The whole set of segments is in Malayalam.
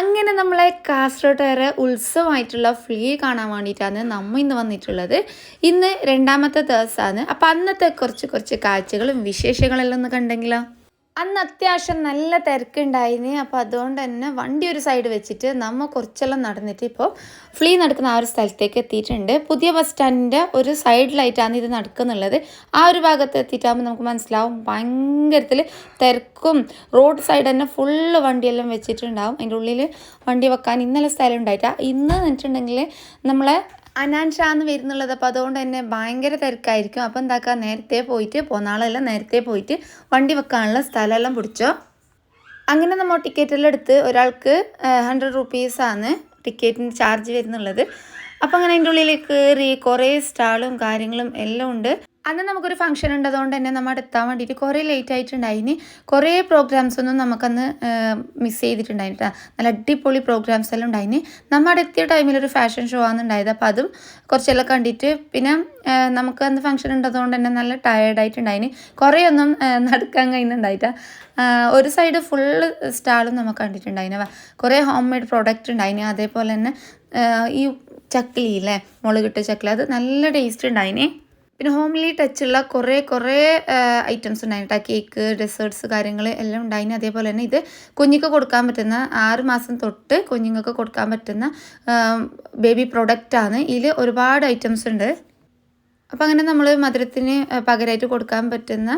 അങ്ങനെ നമ്മളെ കാസർഗോട്ടുകാരെ ഉത്സവമായിട്ടുള്ള ഫ്ലീ കാണാൻ വേണ്ടിയിട്ടാണ് നമ്മ ഇന്ന് വന്നിട്ടുള്ളത്. ഇന്ന് രണ്ടാമത്തെ ദിവസമാണ് അപ്പം അന്നത്തെ കുറച്ച് കുറച്ച് കാഴ്ചകളും വിശേഷങ്ങളെല്ലാം ഒന്ന് കണ്ടെങ്കിലോ? അന്ന് അത്യാവശ്യം നല്ല തിരക്കുണ്ടായിന്. അപ്പോൾ അതുകൊണ്ട് തന്നെ വണ്ടി ഒരു സൈഡ് വെച്ചിട്ട് നമ്മൾ കുറച്ചെല്ലാം നടന്നിട്ട് ഇപ്പോൾ ഫ്ലീ നടക്കുന്ന ആ ഒരു സ്ഥലത്തേക്ക് എത്തിയിട്ടുണ്ട്. പുതിയ ബസ് സ്റ്റാൻഡിന്റെ ഒരു സൈഡിലായിട്ടാണ് ഇത് നടക്കുന്നുള്ളത്. ആ ഒരു ഭാഗത്ത് എത്തിയിട്ടാകുമ്പോൾ നമുക്ക് മനസ്സിലാവും ഭയങ്കരത്തിൽ തിരക്കും. റോഡ് സൈഡ് തന്നെ ഫുള്ള് വണ്ടിയെല്ലാം വെച്ചിട്ടുണ്ടാവും. അതിന്റെ ഉള്ളിൽ വണ്ടി വെക്കാൻ ഇന്നലെ സ്ഥലം ഉണ്ടായിട്ടാണ് ഇന്ന് എന്നിട്ടുണ്ടെങ്കിൽ നമ്മളെ അനാൻ ഷാ എന്ന് വരുന്നുള്ളത് അപ്പോൾ അതുകൊണ്ട് തന്നെ ഭയങ്കര തിരക്കായിരിക്കും. അപ്പോൾ എന്താക്കുക നേരത്തെ പോയിട്ട് പോന്നാളെല്ലാം നേരത്തെ പോയിട്ട് വണ്ടി വെക്കാനുള്ള സ്ഥലമെല്ലാം പിടിച്ചോ. അങ്ങനെ നമ്മൾ ടിക്കറ്റെല്ലാം എടുത്ത് ഒരാൾക്ക് ഹൺഡ്രഡ് റുപ്പീസാണ് ടിക്കറ്റിന് ചാർജ് വരുന്നുള്ളത്. അപ്പം അങ്ങനെ അതിന്റെ ഉള്ളിൽ കയറി കുറേ സ്റ്റാളും കാര്യങ്ങളും എല്ലാം ഉണ്ട്. അന്ന് നമുക്കൊരു ഫംഗ്ഷൻ ഉണ്ടതുകൊണ്ട് തന്നെ നമ്മൾ എത്താൻ വേണ്ടിയിട്ട് കുറേ ലേറ്റ് ആയിട്ടുണ്ടായിന് കുറേ പ്രോഗ്രാംസ് ഒന്നും നമുക്കന്ന് മിസ് ചെയ്തിട്ടുണ്ടായിട്ടാ നല്ല അടിപൊളി പ്രോഗ്രാംസ് എല്ലാം ഉണ്ടായിന് നമ്മൾ എത്തിയ ടൈമിൽ ഒരു ഫാഷൻ ഷോ ആണ് ഉണ്ടായത്. അപ്പം അതും കുറച്ചെല്ലാം കണ്ടിട്ട് പിന്നെ നമുക്ക് അന്ന് ഫംഗ്ഷൻ ഉണ്ടതുകൊണ്ട് തന്നെ നല്ല ടയേർഡായിട്ടുണ്ടായിന് കുറേ ഒന്നും നടക്കാൻ കഴിയുന്നുണ്ടായിട്ടാ ഒരു സൈഡ് ഫുള്ള് സ്റ്റാളും നമുക്ക് കണ്ടിട്ടുണ്ടായിന്. കുറേ ഹോം മെയ്ഡ് പ്രോഡക്റ്റ് ഉണ്ടായിന്. അതേപോലെ തന്നെ ഈ ചക്കിലി അല്ലേ മുളകിട്ട ചക്കിലി. അത് നല്ല ടേസ്റ്റ് ഉണ്ടായിന്. പിന്നെ ഹോംലി ടച്ചുള്ള കുറേ കുറേ ഐറ്റംസ് ഉണ്ടായിരുന്നു കേക്ക് ഡെസേർട്സ് കാര്യങ്ങൾ എല്ലാം ഉണ്ടായിന്. അതേപോലെ തന്നെ ഇത് കുഞ്ഞുങ്ങൾക്ക് കൊടുക്കാൻ പറ്റുന്ന ആറ് മാസം തൊട്ട് കുഞ്ഞുങ്ങൾക്ക് കൊടുക്കാൻ പറ്റുന്ന ബേബി പ്രൊഡക്റ്റാണ് ഇതിൽ ഒരുപാട് ഐറ്റംസ് ഉണ്ട്. അപ്പോൾ അങ്ങനെ നമ്മൾ മധുരത്തിന് പകരമായിട്ട് കൊടുക്കാൻ പറ്റുന്ന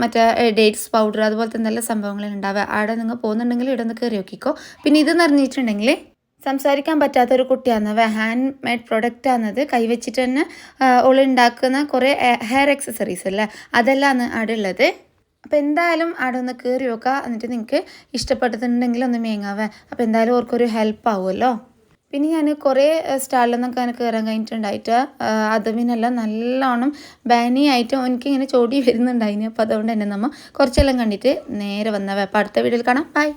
മറ്റേ ഡേറ്റ്സ് പൗഡർ അതുപോലത്തെ നല്ല സംഭവങ്ങളുണ്ടാവുക അവിടെ നിങ്ങൾ പോകുന്നുണ്ടെങ്കിൽ ഇവിടെ നിന്ന് കയറി നോക്കിക്കോ. പിന്നെ ഇത് നിറഞ്ഞിട്ടുണ്ടെങ്കിൽ സംസാരിക്കാൻ പറ്റാത്ത ഒരു കുട്ടിയാണ് അവ ഹാൻഡ് മെയ്ഡ് പ്രൊഡക്റ്റ് ആണത് കൈവച്ചിട്ട് തന്നെ ഓൾ ഉണ്ടാക്കുന്ന കുറേ ഹെയർ എക്സസറീസ് അല്ലേ? അതെല്ലാമാണ് അവിടെ ഉള്ളത് അപ്പോൾ എന്തായാലും അവിടെ ഒന്ന് കയറി നോക്കുക എന്നിട്ട് നിങ്ങൾക്ക് ഇഷ്ടപ്പെട്ടിട്ടുണ്ടെങ്കിൽ ഒന്ന് മേങ്ങാവേ അപ്പോൾ എന്തായാലും ഓർക്കൊരു ഹെൽപ്പ് ആവുമല്ലോ പിന്നെ ഞാൻ കുറേ സ്റ്റാളിലൊന്നൊക്കെ എനിക്ക് കയറാൻ കഴിഞ്ഞിട്ടുണ്ടായിട്ട് അതുമിനെല്ലാം നല്ലോണം ബാനിയായിട്ട് എനിക്കിങ്ങനെ ചോടി വരുന്നുണ്ടായിന്. അപ്പോൾ അതുകൊണ്ട് തന്നെ നമ്മൾ കുറച്ചെല്ലാം കണ്ടിട്ട് നേരെ വന്നവേ അപ്പോൾ അടുത്ത വീഡിയോയിൽ കാണാം. ബൈ